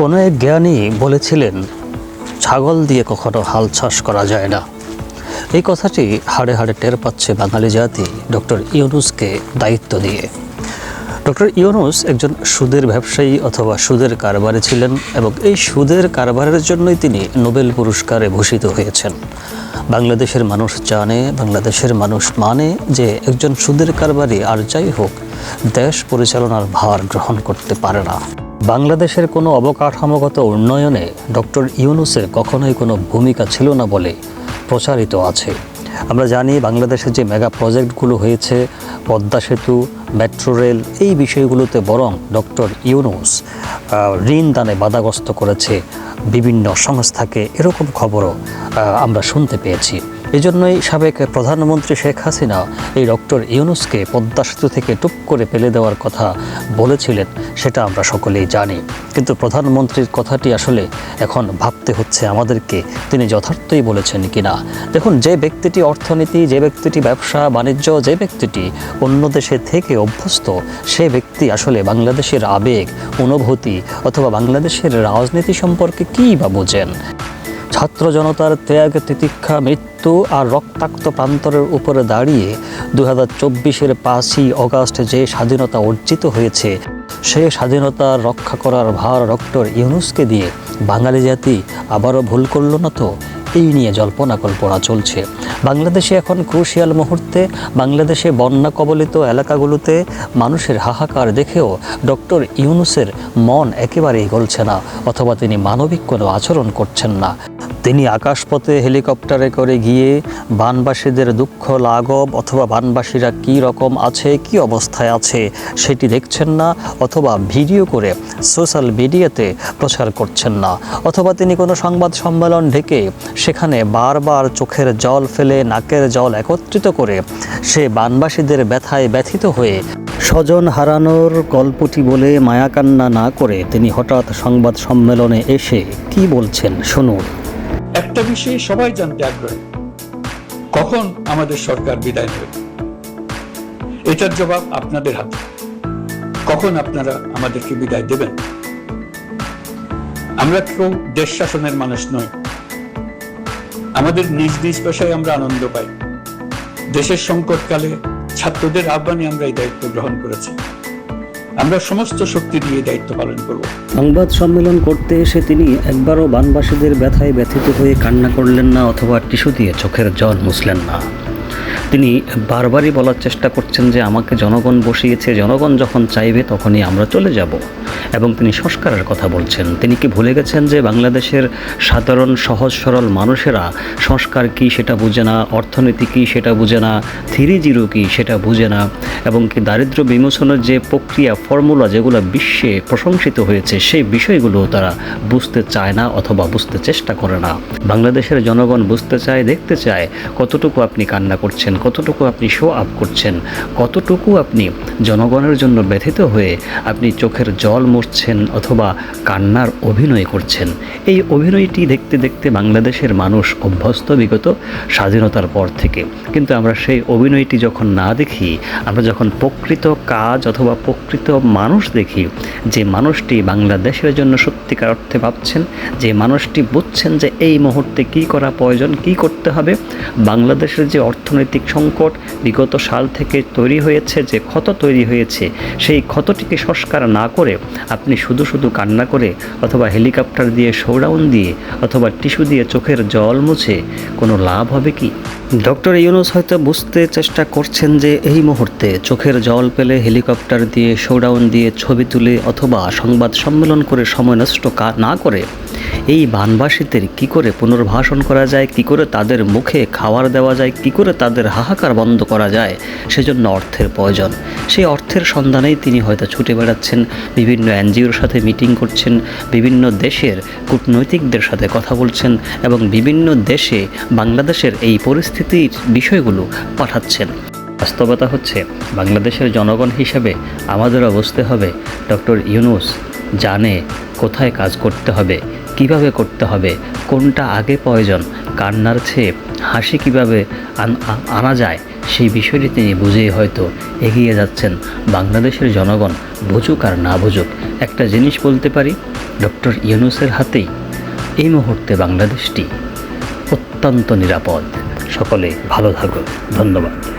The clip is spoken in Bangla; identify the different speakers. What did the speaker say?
Speaker 1: কোনো এক জ্ঞানী বলেছিলেন, ছাগল দিয়ে কখনো হাল চাষ করা যায় না। এই কথাটি হাড়ে হাড়ে টের পাচ্ছে বাঙালি জাতি ডক্টর ইউনুসকে দায়িত্ব দিয়ে। ডক্টর ইউনুস একজন সুদের ব্যবসায়ী অথবা সুদের কারবারে ছিলেন এবং এই সুদের কারবারের জন্যই তিনি নোবেল পুরস্কারে ভূষিত হয়েছেন। বাংলাদেশের মানুষ জানে, বাংলাদেশের মানুষ মানে যে একজন সুদের কারবারি আর যাই হোক, দেশ পরিচালনার ভার গ্রহণ করতে পারে না। বাংলাদেশের কোনো অবকাঠামোগত উন্নয়নে ডক্টর ইউনুসের কখনোই কোনো ভূমিকা ছিল না বলে প্রচারিত আছে। আমরা জানি বাংলাদেশে যে মেগা প্রজেক্টগুলো হয়েছে, পদ্মা সেতু, মেট্রো রেল, এই বিষয়গুলোতে বরং ডক্টর ইউনুস ঋণ দানে বাধাগ্রস্ত করেছে বিভিন্ন সংস্থাকে। এরকম খবরও আমরা শুনতে পেয়েছি। এই জন্যই সাবেক প্রধানমন্ত্রী শেখ হাসিনা এই ডক্টর ইউনুসকে পদ্মা সেতু থেকে টুপ করে ফেলে দেওয়ার কথা বলেছিলেন, সেটা আমরা সকলেই জানি। কিন্তু প্রধানমন্ত্রীর কথাটি আসলে এখন ভাবতে হচ্ছে আমাদেরকে, তিনি যথার্থই বলেছেন কিনা। দেখুন, যে ব্যক্তিটি অর্থনীতি, যে ব্যক্তিটি ব্যবসা, বাণিজ্য, যে ব্যক্তিটি অন্য দেশে থেকে অভ্যস্ত, সে ব্যক্তি আসলে বাংলাদেশের আবেগ, অনুভূতি অথবা বাংলাদেশের রাজনীতি সম্পর্কে কী বা বোঝেন? ছাত্র জনতার ত্যাগ, তিতিক্ষা, মৃত্যু আর রক্তাক্ত প্রান্তরের উপরে দাঁড়িয়ে দু হাজার চব্বিশের পাঁচই অগাস্ট যে স্বাধীনতা অর্জিত হয়েছে সেই স্বাধীনতা রক্ষা করার ভার ডক্টর ইউনুসকে দিয়ে বাঙালি জাতি আবারও ভুল করল না তো? এই নিয়ে জল্পনা কল্পনা চলছে। বাংলাদেশে এখন ক্রুশিয়াল মুহূর্তে, বাংলাদেশে বন্যা কবলিত এলাকাগুলোতে মানুষের হাহাকার দেখেও ডক্টর ইউনুসের মন একেবারেই গলছে না, অথবা তিনি মানবিক কোনো আচরণ করছেন না। তিনি আকাশপথে হেলিকপ্টারে করে গিয়ে, বানবাসীদের দুঃখ, লাঘব অথবা বানবাসীরা কি রকম আছে, কি অবস্থায় আছে, সেটি দেখছেন না অথবা ভিডিও করে সোশ্যাল মিডিয়াতে প্রচার করছেন না। অথবা তিনি কোনো সংবাদ সম্মেলন ডেকে সেখানে বারবার চোখের জল ফেলে, নাকের জল একত্রিত করে সে বানবাসীদের ব্যথায় ব্যথিত হয়ে স্বজন হারানোর গল্পটি বলে মায়াকান্না না করে তিনি হঠাৎ সংবাদ সম্মেলনে এসে কি বলছেন? শুনুন।
Speaker 2: একটা বিষয়ে সবাই জানতে আগ্রহী। কখন আমাদের সরকার বিদায় নেবে? এটার জবাব আপনাদের হাতে। কখন আপনারা আমাদেরকে বিদায় দেবেন? আমরা কেউ দেশ শাসনের মানুষ নই। আমাদের নিজ নিজ পেশায় আমরা আনন্দ পাই। দেশের সংকটকালে ছাত্রদের আহ্বানে আমরা এই দায়িত্ব গ্রহণ করেছি। আমরা সমস্ত শক্তি দিয়ে দায়িত্ব পালন করব।
Speaker 1: সংবাদ সম্মেলন করতে এসে তিনি একবারও বানবাসীদের ব্যথায় ব্যথিত হয়ে কান্না করলেন না অথবা টিস্যু দিয়ে চোখের জল মুছলেন না। তিনি বারবারই বলার চেষ্টা করছেন যে আমাকে জনগণ বসিয়েছে, জনগণ যখন চাইবে তখনই আমরা চলে যাব। এবং তিনি সংস্কারের কথা বলছেন। তিনি কি ভুলে গেছেন যে বাংলাদেশের সাধারণ, সহজ, সরল মানুষেরা সংস্কার কি সেটা বুঝে না, অর্থনীতি কি সেটা বুঝে না, থ্রি জিরো কি সেটা বুঝে না, এবং কি দারিদ্র্য বিমোচনের যে প্রক্রিয়া, ফর্মুলা যেগুলো বিশ্বে প্রশংসিত হয়েছে, সেই বিষয়গুলো তারা বুঝতে চায় না অথবা বুঝতে চেষ্টা করে না। বাংলাদেশের জনগণ বুঝতে চায়, দেখতে চায় কতটুকু আপনি কান্না করছেন, কতটুকু আপনি শো আপ করছেন, কতটুকু আপনি জনগণের জন্য ব্যথিত হয়ে আপনি চোখের জল মরছেন অথবা কান্নার অভিনয় করছেন। এই অভিনয়টি দেখতে দেখতে বাংলাদেশের মানুষ অভ্যস্ত বিগত স্বাধীনতার পর থেকে। কিন্তু আমরা সেই অভিনয়টি যখন না দেখি, আমরা যখন প্রকৃত কাজ অথবা প্রকৃত মানুষ দেখি, যে মানুষটি বাংলাদেশের জন্য সত্যিকার অর্থে ভাবছেন, যে মানুষটি বুঝছেন যে এই মুহূর্তে কি করা প্রয়োজন, কি করতে হবে, বাংলাদেশের যে অর্থনৈতিক সংকট বিগত সাল থেকে তৈরি হয়েছে, যে ক্ষত তৈরি হয়েছে, সেই ক্ষতটিকে সংস্কার না করে আপনি শুধু শুধু কান্না করে অথবা হেলিকপ্টার দিয়ে শোডাউন দিয়ে অথবা টিস্যু দিয়ে চোখের জল মুছে কোনো লাভ হবে কি? ডক্টর ইউনুস হয়তো বুঝতে চেষ্টা করছেন যে এই মুহূর্তে চোখের জল পেলে হেলিকপ্টার দিয়ে শোডাউন দিয়ে ছবি তুলে অথবা সংবাদ সম্মেলন করে সময় নষ্ট না করে এই বানবাসীদের কি করে পুনর্বাসন করা যায়, কি করে তাদের মুখে খাবার দেওয়া যায়, কি করে তাদের হাহাকার বন্ধ করা যায়, সেজন্য অর্থের প্রয়োজন। সেই অর্থের সন্ধানেই তিনি হয়তো ছুটে বেড়াচ্ছেন, বিভিন্ন এনজিওর সাথে মিটিং করছেন, বিভিন্ন দেশের কূটনৈতিকদের সাথে কথা বলছেন এবং বিভিন্ন দেশে বাংলাদেশের এই পরিস্থিতির বিষয়গুলো পাঠাচ্ছেন। বাস্তবতা হচ্ছে, বাংলাদেশের জনগণ হিসেবে আমাদেরও বুঝতে হবে, ডক্টর ইউনুস জানে কোথায় কাজ করতে হবে, কীভাবে করতে হবে, কোনটা আগে প্রয়োজন, কান্নার চেয়ে হাসি কীভাবে আন- যায়, সেই বিষয়টি তিনি বুঝেই হয়তো এগিয়ে যাচ্ছেন বাংলাদেশের জনগণ, বুঝুক আর না বুঝুক। একটা জিনিস বলতে পারি, ডক্টর ইউনুসের হাতেই এই মুহূর্তে বাংলাদেশটি অত্যন্ত নিরাপদ। সকলে ভালো থাকুন। ধন্যবাদ।